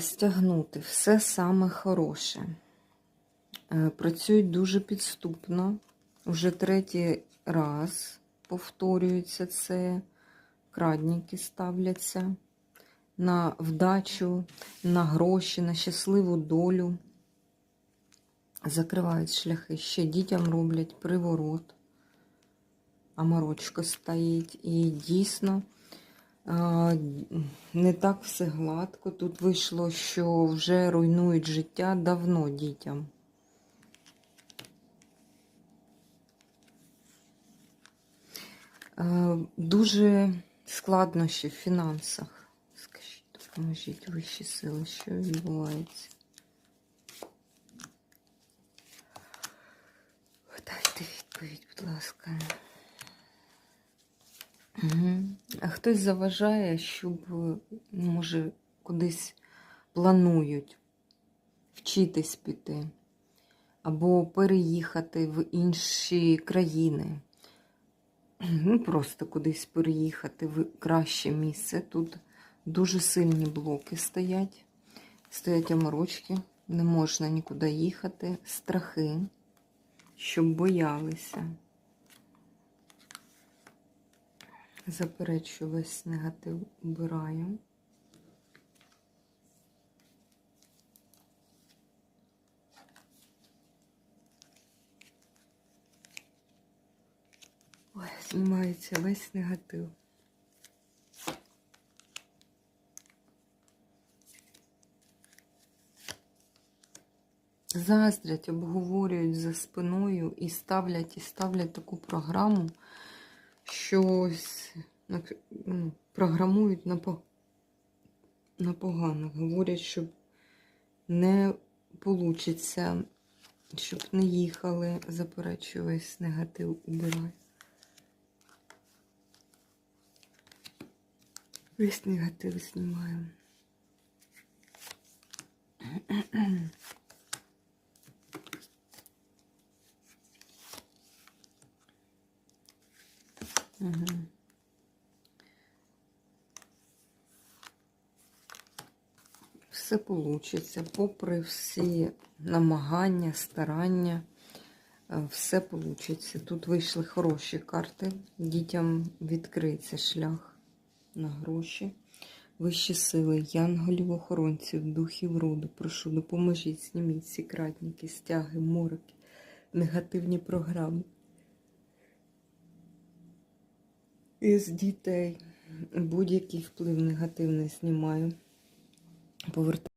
Стягнути все саме хороше. Е, Працюють дуже підступно. Уже третій раз повторюється це. Крадники ставляться на вдачу, на гроші, на щасливу долю. Закривають шляхи. Ще дітям роблять приворот. А морочка стоїть. І дійсно не так все гладко. Тут вийшло, що вже руйнують життя давно дітям. Дуже складнощі в фінансах. Скажіть, допоможіть вищі сили, що відбувається. Дайте відповідь, будь ласка. Угу. А хтось заважає, щоб, може, кудись планують вчитись піти, або переїхати в інші країни. Ну, просто кудись переїхати в краще місце. Тут дуже сильні блоки стоять. Стоять оморочки, не можна нікуди їхати, страхи, щоб боялися. Заперечую весь негатив убираю. Ой, знімається весь негатив. Заздрять, обговорюють за спиною і ставлять, і ставлять таку програму, що ось ну, програмують на, на погано. Говорять, що не получиться, щоб не їхали, заперечую весь негатив убираю. Весь негатив знімаю. Все получиться, попри всі намагання, старання, е, все получиться. Тут вийшли хороші карти. Дітям відкриється шлях на гроші. Вищі сили, янголів, охоронців, духів роду. Прошу, допоможіть, зніміть ці кратники, стяги, мороки, негативні програми. Із дітей будь-який вплив негативний знімаю. Повертаю.